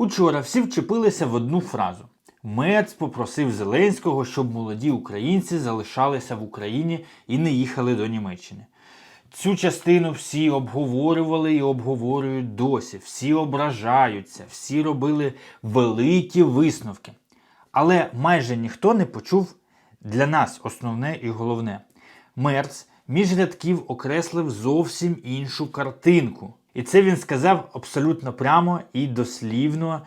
Учора всі вчепилися в одну фразу. Мец попросив Зеленського, щоб молоді українці залишалися в Україні і не їхали до Німеччини. Цю частину всі обговорювали і обговорюють досі. Всі ображаються, всі робили великі висновки. Але майже ніхто не почув для нас основне і головне. Мерц між рядків окреслив зовсім іншу картинку. І це він сказав абсолютно прямо і дослівно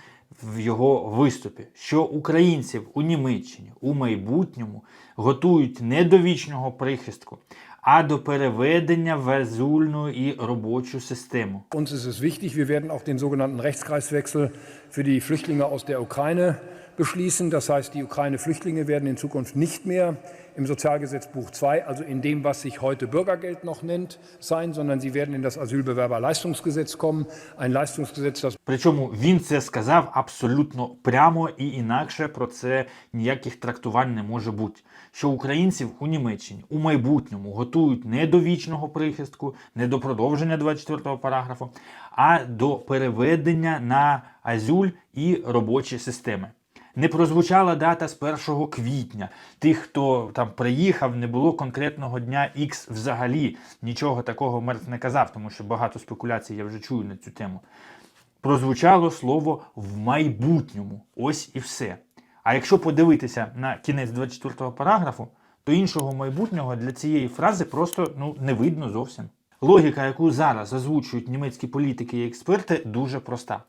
в його виступі, що українців у Німеччині у майбутньому готують не до вічного прихистку, а до переведення в азульну і робочу систему. Uns ist es wichtig, wir werden auch den sogenannten Rechtskreiswechsel für die Flüchtlinge aus der Ukraine beschließen. Das heißt, die Ukraine-Flüchtlinge werden in Zukunft nicht mehr im Sozialgesetzbuch 2, also in dem, was sich heute Bürgergeld noch nennt, sein, sondern sie werden in das Asylbewerberleistungsgesetz kommen. Ein Leistungsgesetz, das Причому він це сказав абсолютно прямо і інакше про це ніяких трактувань не може бути. Що українців у Німеччині у майбутньому готують не до вічного прихистку, не до продовження 24-го параграфу, а до переведення на азюль і робочі системи. Не прозвучала дата з 1 квітня. Тих, хто там приїхав, не було конкретного дня X взагалі. Нічого такого Мерц не казав, тому що багато спекуляцій я вже чую на цю тему. Прозвучало слово в майбутньому. Ось і все. А якщо подивитися на кінець 24 параграфу, то іншого майбутнього для цієї фрази просто ну, не видно зовсім. Логіка, яку зараз озвучують німецькі політики і експерти, дуже проста.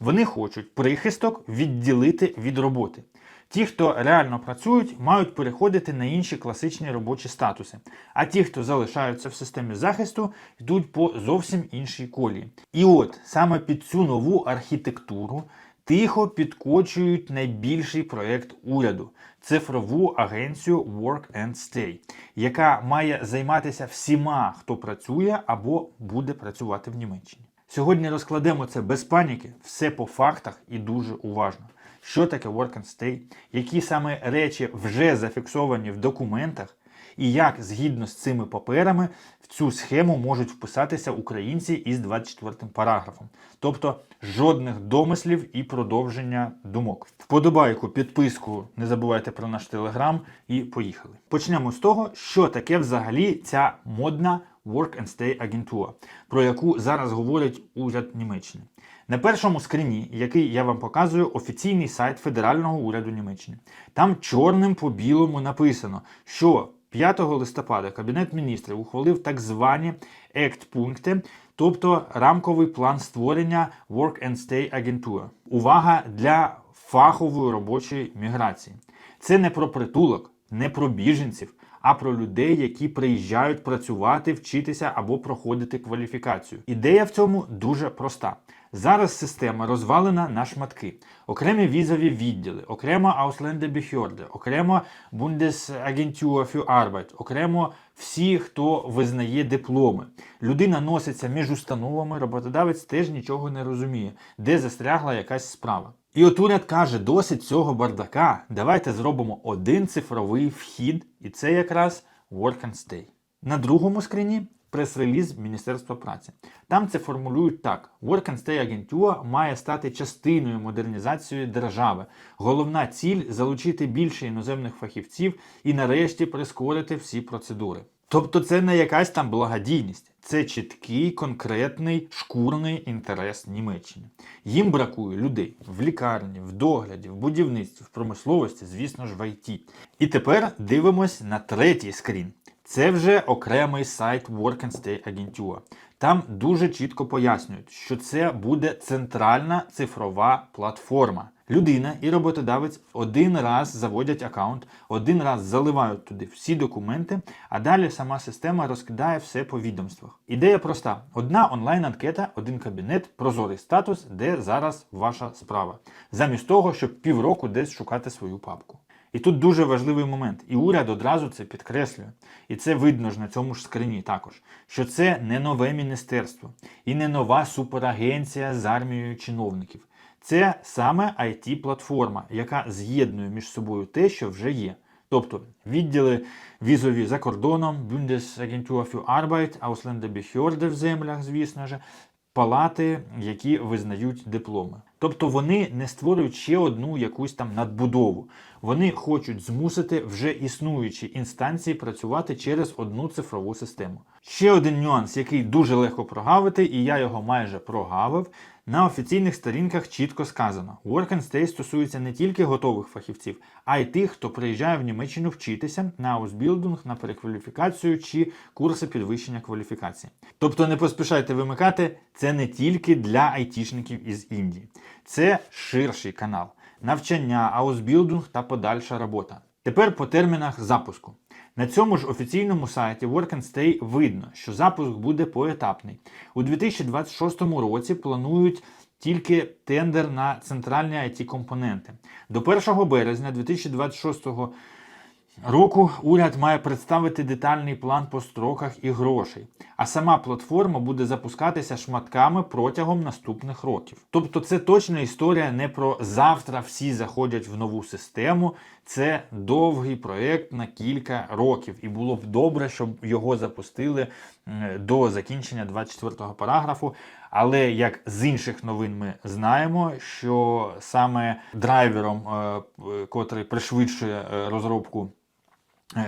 Вони хочуть прихисток відділити від роботи. Ті, хто реально працюють, мають переходити на інші класичні робочі статуси. А ті, хто залишаються в системі захисту, йдуть по зовсім іншій колії. І от саме під цю нову архітектуру тихо підкочують найбільший проєкт уряду цифрову агенцію Work and Stay, яка має займатися всіма, хто працює або буде працювати в Німеччині. Сьогодні розкладемо це без паніки, все по фактах і дуже уважно. Що таке Work and Stay, які саме речі вже зафіксовані в документах, і як згідно з цими паперами в цю схему можуть вписатися українці із 24 параграфом. Тобто жодних домислів і продовження думок. Вподобайку, підписку, не забувайте про наш телеграм і поїхали. Почнемо з того, що таке взагалі ця модна Work and Stay агентура, про яку зараз говорить уряд Німеччини. На першому скріні, який я вам показую, офіційний сайт Федерального уряду Німеччини. Там чорним по білому написано, що 5 листопада Кабінет міністрів ухвалив так звані ект-пункти, тобто рамковий план створення Work and Stay агентури. Увага для фахової робочої міграції. Це не про притулок, не про біженців, а про людей, які приїжджають працювати, вчитися або проходити кваліфікацію. Ідея в цьому дуже проста. Зараз система розвалена на шматки. Окремі візові відділи, окремо Ausländerbehörde, окремо Bundesagentur für Arbeit, окремо всі, хто визнає дипломи. Людина носиться між установами, роботодавець теж нічого не розуміє, де застрягла якась справа. І от уряд каже, досить цього бардака. Давайте зробимо один цифровий вхід, і це якраз Work and Stay. На другому скріні прес-реліз Міністерства праці. Там це формулюють так: Work and Stay агентура має стати частиною модернізації держави. Головна ціль залучити більше іноземних фахівців і нарешті прискорити всі процедури. Тобто це не якась там благодійність, це чіткий, конкретний шкурний інтерес Німеччини. Їм бракує людей в лікарні, в догляді, в будівництві, в промисловості, звісно ж, в ІТ. І тепер дивимось на третій скрін. Це вже окремий сайт Work and Stay агентура. Там дуже чітко пояснюють, що це буде центральна цифрова платформа. Людина і роботодавець один раз заводять аккаунт, один раз заливають туди всі документи, а далі сама система розкидає все по відомствах. Ідея проста: одна онлайн-анкета, один кабінет, прозорий статус, де зараз ваша справа, замість того, щоб півроку десь шукати свою папку. І тут дуже важливий момент, і уряд одразу це підкреслює. І це видно ж на цьому ж скрині також, що це не нове міністерство і не нова суперагенція з армією чиновників. Це саме it платформа яка з'єднує між собою те, що вже є. Тобто відділи візові за кордоном, Bundesagentur für Arbeit, Ausländerbehörde в землях, звісно ж, палати, які визнають дипломи. Тобто вони не створюють ще одну якусь там надбудову. Вони хочуть змусити вже існуючі інстанції працювати через одну цифрову систему. Ще один нюанс, який дуже легко прогавити, і я його майже прогавив. На офіційних сторінках чітко сказано: Work and Stay стосується не тільки готових фахівців, а й тих, хто приїжджає в Німеччину вчитися на аусбілдинг, на перекваліфікацію чи курси підвищення кваліфікації. Тобто не поспішайте вимикати, це не тільки для айтішників із Індії, це ширший канал навчання, аусбілдинг та подальша робота. Тепер по термінах запуску. На цьому ж офіційному сайті Work and Stay видно, що запуск буде поетапний. У 2026 році планують тільки тендер на центральні it компоненти. До 1 березня 2026 року уряд має представити детальний план по строках і грошей, а сама платформа буде запускатися шматками протягом наступних років. Тобто, це точна історія не про завтра всі заходять в нову систему. Це довгий проєкт на кілька років, і було б добре, щоб його запустили до закінчення 24-го параграфу. Але як з інших новин ми знаємо, що саме драйвером, е, котрий пришвидшує е, розробку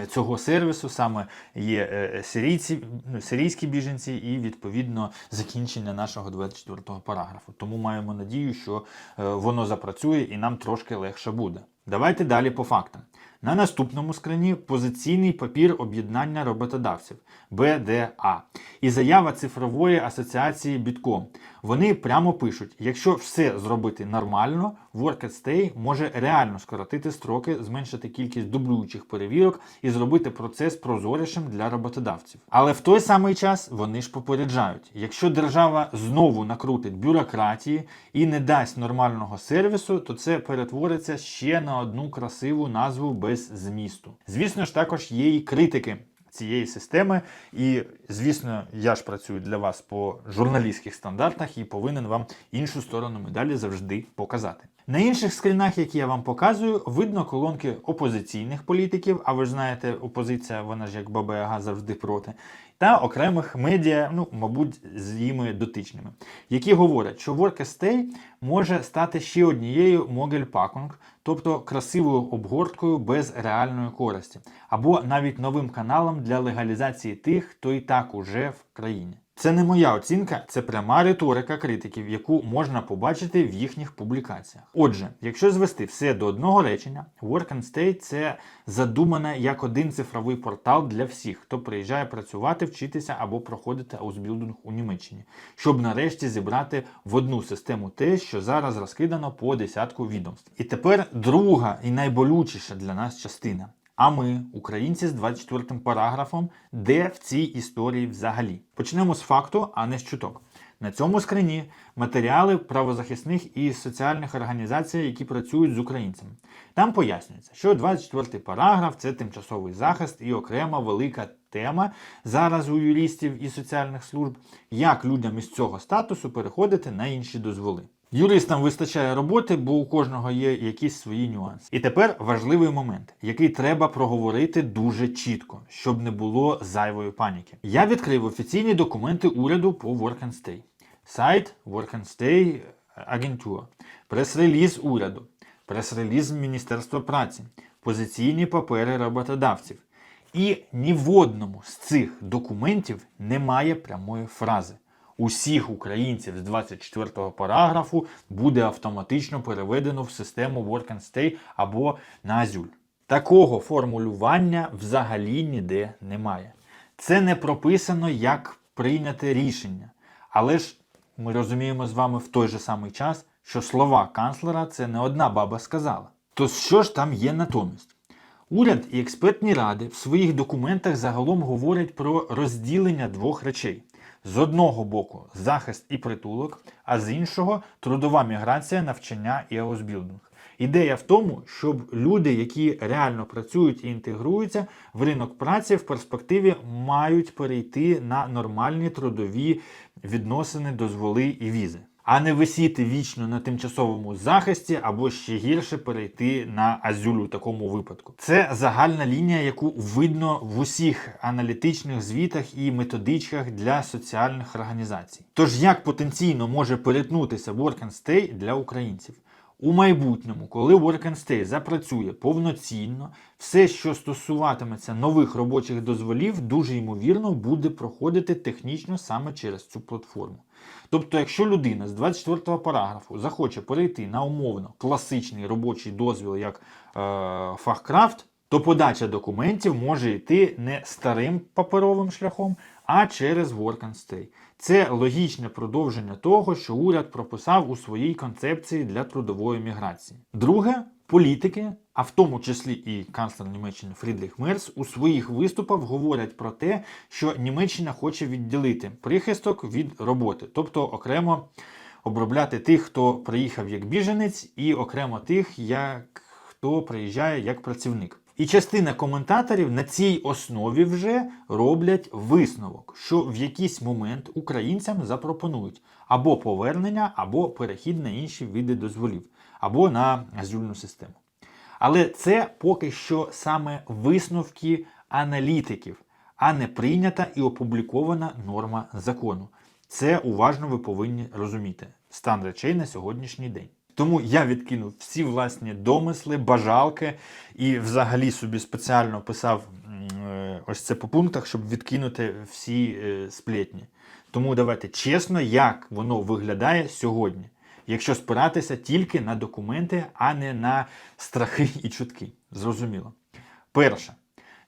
цього сервісу, саме є е, сирійці, ну, сирійські біженці і відповідно закінчення нашого 24-го параграфу. Тому маємо надію, що е, воно запрацює і нам трошки легше буде. Давайте далі по фактам. На наступному скрині позиційний папір об'єднання роботодавців БДА і заява цифрової асоціації Бітком. Вони прямо пишуть: якщо все зробити нормально, Work at Stay може реально скоротити строки, зменшити кількість дублюючих перевірок і зробити процес прозорішим для роботодавців. Але в той самий час вони ж попереджають: якщо держава знову накрутить бюрократії і не дасть нормального сервісу, то це перетвориться ще на одну красиву назву без змісту. Звісно ж, також є і критики цієї системи. І, звісно, я ж працюю для вас по журналістських стандартах і повинен вам іншу сторону медалі завжди показати. На інших скрінах, які я вам показую, видно колонки опозиційних політиків, а ви ж знаєте, опозиція, вона ж як Яга завжди проти, та окремих медіа, ну, мабуть, з їми дотичними, які говорять, що Work може стати ще однією могельпакунг, тобто красивою обгорткою без реальної користі, або навіть новим каналом для легалізації тих, хто і так уже в країні. Це не моя оцінка, це пряма риторика критиків, яку можна побачити в їхніх публікаціях. Отже, якщо звести все до одного речення, Work and Stay – це задумане як один цифровий портал для всіх, хто приїжджає працювати, вчитися або проходити аусбілдинг у Німеччині, щоб нарешті зібрати в одну систему те, що зараз розкидано по десятку відомств. І тепер друга і найболючіша для нас частина. А ми, українці з 24 параграфом, де в цій історії взагалі? Почнемо з факту, а не з чуток. На цьому скрині матеріали правозахисних і соціальних організацій, які працюють з українцями. Там пояснюється, що 24 параграф це тимчасовий захист і окрема велика тема зараз у юристів і соціальних служб, як людям із цього статусу переходити на інші дозволи. Юристам вистачає роботи, бо у кожного є якісь свої нюанси. І тепер важливий момент, який треба проговорити дуже чітко, щоб не було зайвої паніки. Я відкрив офіційні документи уряду по Work and Stay. Сайт Work and Stay агентура, прес-реліз уряду, прес-реліз Міністерства праці, позиційні папери роботодавців. І ні в одному з цих документів немає прямої фрази. Усіх українців з 24 параграфу буде автоматично переведено в систему Work and Stay або на Азюль. Такого формулювання взагалі ніде немає. Це не прописано як прийняте рішення. Але ж ми розуміємо з вами в той же самий час, що слова канцлера це не одна баба сказала. То що ж там є натомість? Уряд і експертні ради в своїх документах загалом говорять про розділення двох речей: з одного боку захист і притулок, а з іншого трудова міграція, навчання і аусбілдинг. Ідея в тому, щоб люди, які реально працюють і інтегруються в ринок праці, в перспективі мають перейти на нормальні трудові відносини, дозволи і візи. А не висіти вічно на тимчасовому захисті або ще гірше перейти на азюль у такому випадку. Це загальна лінія, яку видно в усіх аналітичних звітах і методичках для соціальних організацій. Тож як потенційно може перетнутися Work and Stay для українців? У майбутньому, коли Work and Stay запрацює повноцінно, все, що стосуватиметься нових робочих дозволів, дуже ймовірно буде проходити технічно саме через цю платформу. Тобто, якщо людина з 24 параграфу захоче перейти на умовно класичний робочий дозвіл як е, фахкрафт, то подача документів може йти не старим паперовим шляхом, а через Work and Stay. Це логічне продовження того, що уряд прописав у своїй концепції для трудової міграції. Друге, політики, а в тому числі і канцлер Німеччини Фрідріх Мерц, у своїх виступах говорять про те, що Німеччина хоче відділити прихисток від роботи, тобто окремо обробляти тих, хто приїхав як біженець, і окремо тих, як хто приїжджає як працівник. І частина коментаторів на цій основі вже роблять висновок, що в якийсь момент українцям запропонують або повернення, або перехід на інші види дозволів, або на азюльну систему. Але це поки що саме висновки аналітиків, а не прийнята і опублікована норма закону. Це уважно ви повинні розуміти. Стан речей на сьогоднішній день. Тому я відкинув всі власні домисли, бажалки і взагалі собі спеціально писав е, ось це по пунктах, щоб відкинути всі е, сплетні. Тому давайте чесно, як воно виглядає сьогодні, якщо спиратися тільки на документи, а не на страхи і чутки. Зрозуміло. Перше.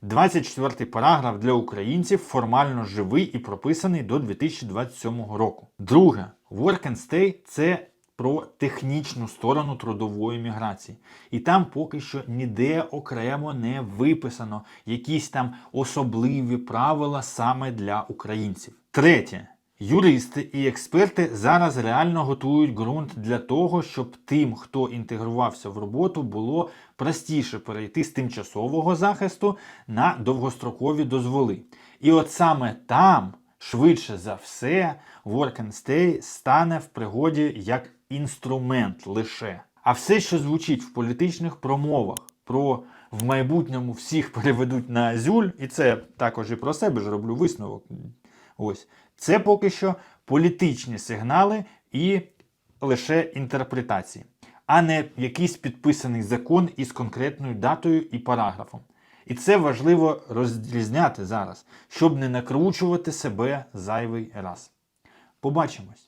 24 параграф для українців формально живий і прописаний до 2027 року. Друге, Work and Stay – це про технічну сторону трудової міграції. І там поки що ніде окремо не виписано якісь там особливі правила саме для українців. Третє. Юристи і експерти зараз реально готують ґрунт для того, щоб тим, хто інтегрувався в роботу, було простіше перейти з тимчасового захисту на довгострокові дозволи. І от саме там, швидше за все, Work and Stay стане в пригоді як інструмент лише. А все, що звучить в політичних промовах про в майбутньому всіх переведуть на Азюль, і це також і про себе ж роблю висновок. Ось це поки що політичні сигнали і лише інтерпретації, а не якийсь підписаний закон із конкретною датою і параграфом. І це важливо розрізняти зараз, щоб не накручувати себе зайвий раз. Побачимось!